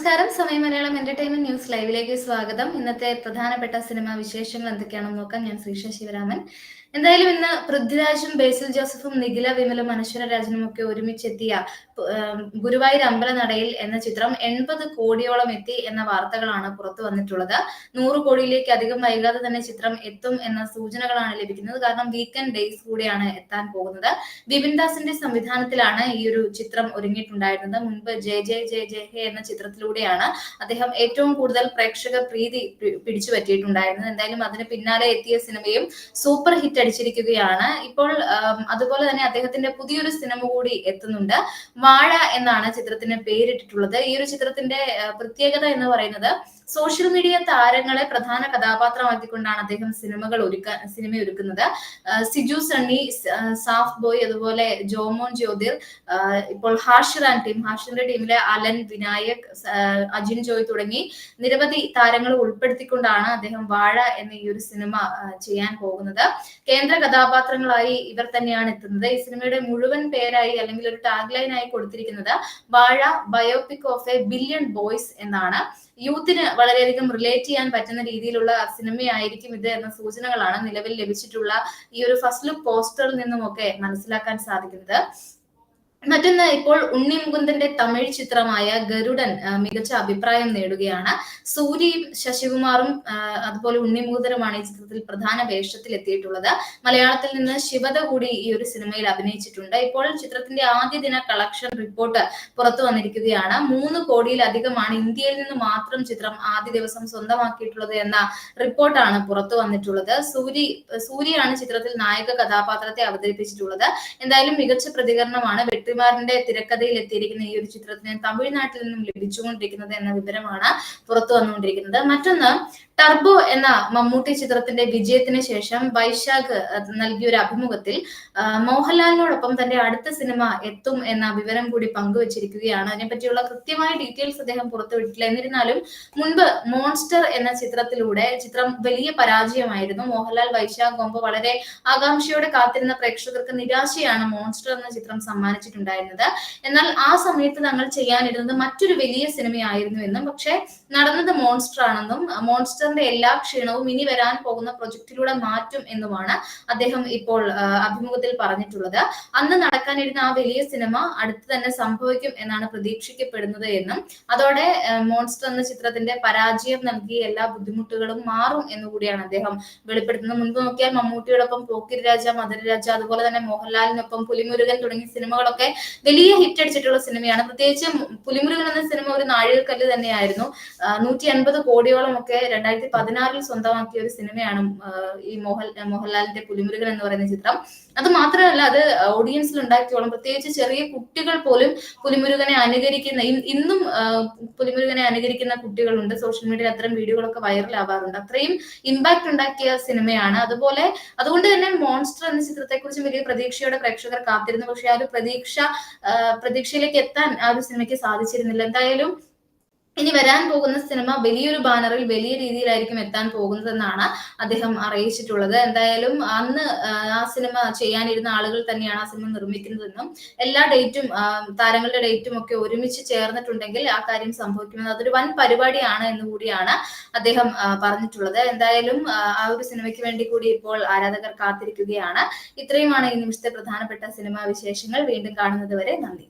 നമസ്കാരം. സമയം Malayalam entertainment news ലൈവിലേക്ക് സ്വാഗതം. ഇന്നത്തെ പ്രധാനപ്പെട്ട സിനിമാ വിശേഷങ്ങൾ എന്തൊക്കെയാണെന്ന് നോക്കാം. ഞാൻ ശ്രീഷ ശിവരാമൻ. എന്തായാലും ഇന്ന് പൃഥ്വിരാജും ബേസിൽ ജോസഫും നിഖില വിമലും അനശ്വര രാജനും ഒക്കെ ഒരുമിച്ചെത്തിയ ഗുരുവായൂർ അമ്പലനടയിൽ എന്ന ചിത്രം എൺപത് കോടിയോളം എത്തി എന്ന വാർത്തകളാണ് പുറത്തു വന്നിട്ടുള്ളത്. നൂറ് കോടിയിലേക്ക് അധികം വൈകാതെ തന്നെ ചിത്രം എത്തും എന്ന സൂചനകളാണ് ലഭിക്കുന്നത്. കാരണം വീക്കെൻഡ് ഡേയ്സ് കൂടിയാണ് എത്താൻ പോകുന്നത്. ബിപിൻ ദാസിന്റെ സംവിധാനത്തിലാണ് ഈ ഒരു ചിത്രം ഒരുങ്ങിയിട്ടുണ്ടായിരുന്നത്. മുൻപ് ജെ ജെ ജെ ജെ ഹെ എന്ന ചിത്രത്തിലൂടെയാണ് അദ്ദേഹം ഏറ്റവും കൂടുതൽ പ്രേക്ഷക പ്രീതി പിടിച്ചു പറ്റിയിട്ടുണ്ടായിരുന്നത് എന്തായാലും അതിന് പിന്നാലെ എത്തിയ സിനിമയും സൂപ്പർ ഹിറ്റ് അടിച്ചിരിക്കുകയാണ്. ഇപ്പോൾ അതുപോലെ തന്നെ അദ്ദേഹത്തിന്റെ പുതിയൊരു സിനിമ കൂടി എത്തുന്നുണ്ട്. വാഴ എന്നാണ് ചിത്രത്തിന് പേരിട്ടിട്ടുള്ളത്. ഈ ഒരു ചിത്രത്തിന്റെ പ്രത്യേകത എന്ന് പറയുന്നത് സോഷ്യൽ മീഡിയ താരങ്ങളെ പ്രധാന കഥാപാത്രമാക്കിക്കൊണ്ടാണ് അദ്ദേഹം സിനിമകൾ ഒരുക്കാൻ സിനിമ ഒരുക്കുന്നത്. സിജു സണ്ണി സാഫ് ബോയ് അതുപോലെ ജോമോൻ ജ്യോതിർ ഇപ്പോൾ ഹാഷിർ ആൻഡ് ടീം. ഹാഷിറിന്റെ ടീമിലെ അലൻ വിനായക് അജിൻ ജോയ് തുടങ്ങി നിരവധി താരങ്ങൾ ഉൾപ്പെടുത്തിക്കൊണ്ടാണ് അദ്ദേഹം വാഴ എന്ന ഈ ഒരു സിനിമ ചെയ്യാൻ പോകുന്നത്. കേന്ദ്ര കഥാപാത്രങ്ങളായി ഇവർ തന്നെയാണ് എത്തുന്നത്. ഈ സിനിമയുടെ മുഴുവൻ പേരായി അല്ലെങ്കിൽ ഒരു ടാഗ് ലൈൻ ആയി കൊടുത്തിരിക്കുന്നത് Vaazha biopic of a billion boys എന്നാണ്. യൂത്തിന് വളരെയധികം റിലേറ്റ് ചെയ്യാൻ പറ്റുന്ന രീതിയിലുള്ള സിനിമയായിരിക്കും ഇത് എന്ന സൂചനകളാണ് നിലവിൽ ലഭിച്ചിട്ടുള്ള ഈ ഒരു ഫസ്റ്റ് ലുക്ക് പോസ്റ്ററിൽ നിന്നുമൊക്കെ മനസ്സിലാക്കാൻ സാധിക്കുന്നത്. മറ്റൊന്ന് ഇപ്പോൾ ഉണ്ണി മുകുന്ദന്റെ തമിഴ് ചിത്രമായ ഗരുഡൻ മികച്ച അഭിപ്രായം നേടുകയാണ്. സൂര്യയും ശശികുമാറും അതുപോലെ ഉണ്ണി മുകുന്ദനുമാണ് ഈ ചിത്രത്തിൽ പ്രധാന വേഷത്തിൽ എത്തിയിട്ടുള്ളത്. മലയാളത്തിൽ നിന്ന് ശിവത കൂടി ഈ ഒരു സിനിമയിൽ അഭിനയിച്ചിട്ടുണ്ട്. ഇപ്പോൾ ചിത്രത്തിന്റെ ആദ്യ ദിന കളക്ഷൻ റിപ്പോർട്ട് പുറത്തു വന്നിരിക്കുകയാണ്. മൂന്ന് കോടിയിലധികമാണ് ഇന്ത്യയിൽ നിന്ന് മാത്രം ചിത്രം ആദ്യ ദിവസം സ്വന്തമാക്കിയിട്ടുള്ളത് എന്ന റിപ്പോർട്ടാണ് പുറത്തു വന്നിട്ടുള്ളത്. സൂര്യ സൂര്യയാണ് ചിത്രത്തിൽ നായക കഥാപാത്രത്തെ അവതരിപ്പിച്ചിട്ടുള്ളത്. എന്തായാലും മികച്ച പ്രതികരണമാണ്. വെട്ടിമാറിന്റെ തിരക്കഥയിൽ എത്തിയിരിക്കുന്ന ഈ ഒരു ചിത്രത്തിന് തമിഴ്നാട്ടിൽ നിന്നും ലഭിച്ചുകൊണ്ടിരിക്കുന്നത് എന്ന വിവരമാണ് പുറത്തു വന്നുകൊണ്ടിരിക്കുന്നത്. മറ്റൊന്ന് ടർബോ എന്ന മമ്മൂട്ടി ചിത്രത്തിന്റെ വിജയത്തിന് ശേഷം വൈശാഖ് നൽകിയ ഒരു അഭിമുഖത്തിൽ മോഹൻലാലിനോടൊപ്പം തന്റെ അടുത്ത സിനിമ എത്തും എന്ന വിവരം കൂടി പങ്കുവച്ചിരിക്കുകയാണ്. അതിനെപ്പറ്റിയുള്ള കൃത്യമായ ഡീറ്റെയിൽസ് അദ്ദേഹം പുറത്തുവിട്ടില്ല എന്നിരുന്നാലും മുൻപ് മോൺസ്റ്റർ എന്ന ചിത്രത്തിലൂടെ ചിത്രം വലിയ പരാജയമായിരുന്നു. മോഹൻലാൽ വൈശാഖ് കോമ്പോ വളരെ ആകാംക്ഷയോടെ കാത്തിരുന്ന പ്രേക്ഷകർക്ക് നിരാശയാണ് മോൺസ്റ്റർ എന്ന ചിത്രം സമ്മാനിച്ചിട്ടുണ്ടായിരുന്നത് എന്നാൽ ആ സമയത്ത് തങ്ങൾ ചെയ്യാനിരുന്നത് മറ്റൊരു വലിയ സിനിമയായിരുന്നു എന്നും പക്ഷേ നടന്നത് മോൺസ്റ്റർ ആണെന്നും മോൺസ്റ്ററിന്റെ എല്ലാ ക്ഷീണവും ഇനി വരാൻ പോകുന്ന പ്രൊജക്ടിലൂടെ മാറ്റും എന്നുമാണ് അദ്ദേഹം ഇപ്പോൾ അഭിമുഖത്തിൽ പറഞ്ഞിട്ടുള്ളത്. അന്ന് നടക്കാനിരുന്ന ആ വലിയ സിനിമ അടുത്ത് തന്നെ സംഭവിക്കും എന്നാണ് പ്രതീക്ഷിക്കപ്പെടുന്നത് എന്നും അതോടെ മോൺസ്റ്റർ എന്ന ചിത്രത്തിന്റെ പരാജയം നൽകിയ എല്ലാ ബുദ്ധിമുട്ടുകളും മാറും എന്നുകൂടിയാണ് അദ്ദേഹം വെളിപ്പെടുത്തുന്നത്. മുൻപ് നോക്കിയാൽ മമ്മൂട്ടിയോടൊപ്പം പോക്കിരി രാജ മധുരരാജ അതുപോലെ തന്നെ മോഹൻലാലിനൊപ്പം പുലിമുരുകൻ തുടങ്ങിയ സിനിമകളൊക്കെ വലിയ ഹിറ്റ് അടിച്ചിട്ടുള്ള സിനിമയാണ്. പ്രത്യേകിച്ച് പുലിമുരുകൻ എന്ന സിനിമ ഒരു നാഴികക്കല്ല് തന്നെയായിരുന്നു. നൂറ്റി അൻപത് കോടിയോളം ഒക്കെ രണ്ടായിരത്തി പതിനാറിൽ സ്വന്തമാക്കിയ ഒരു സിനിമയാണ് ഈ മോഹൻ മോഹൻലാലിന്റെ പുലിമുരുകൻ എന്ന് പറയുന്ന ചിത്രം. അത് മാത്രമല്ല അത് ഓഡിയൻസിൽ ഉണ്ടാക്കിയോളം പ്രത്യേകിച്ച് ചെറിയ കുട്ടികൾ പോലും പുലിമുരുകനെ അനുകരിക്കുന്ന ഇന്നും പുലിമുരുകനെ അനുകരിക്കുന്ന കുട്ടികളുണ്ട്. സോഷ്യൽ മീഡിയയിൽ അത്തരം വീഡിയോകളൊക്കെ വൈറലാവാറുണ്ട്. അത്രയും ഇമ്പാക്ട് ഉണ്ടാക്കിയ സിനിമയാണ്. അതുപോലെ അതുകൊണ്ട് തന്നെ മോൺസ്റ്റർ എന്ന ചിത്രത്തെ കുറിച്ച് വലിയ പ്രതീക്ഷയോടെ പ്രേക്ഷകർ കാത്തിരുന്നു. പക്ഷെ ആ ഒരു പ്രതീക്ഷ ആ, പ്രതീക്ഷയിലേക്ക് എത്താൻ ആ ഒരു സിനിമയ്ക്ക് സാധിച്ചിരുന്നില്ല. എന്തായാലും ഇനി വരാൻ പോകുന്ന സിനിമ വലിയൊരു ബാനറിൽ വലിയ രീതിയിലായിരിക്കും എത്താൻ പോകുന്നതെന്നാണ് അദ്ദേഹം അറിയിച്ചിട്ടുള്ളത്. എന്തായാലും അന്ന് ആ, സിനിമ ചെയ്യാനിരുന്ന ആളുകൾ തന്നെയാണ് ആ സിനിമ നിർമ്മിക്കുന്നതെന്നും എല്ലാ ഡേറ്റും താരങ്ങളുടെ ഡേറ്റും ഒക്കെ ഒരുമിച്ച് ചേർന്നിട്ടുണ്ടെങ്കിൽ ആ കാര്യം സംഭവിക്കുന്നത് അതൊരു വൻ പരിപാടിയാണ് എന്ന് കൂടിയാണ് അദ്ദേഹം പറഞ്ഞിട്ടുള്ളത്. എന്തായാലും ആ ഒരു സിനിമയ്ക്ക് വേണ്ടി കൂടി ഇപ്പോൾ ആരാധകർ കാത്തിരിക്കുകയാണ്. ഇത്രയുമാണ് ഈ നിമിഷത്തെ പ്രധാനപ്പെട്ട സിനിമാ വിശേഷങ്ങൾ. വീണ്ടും കാണുന്നത് വരെ നന്ദി.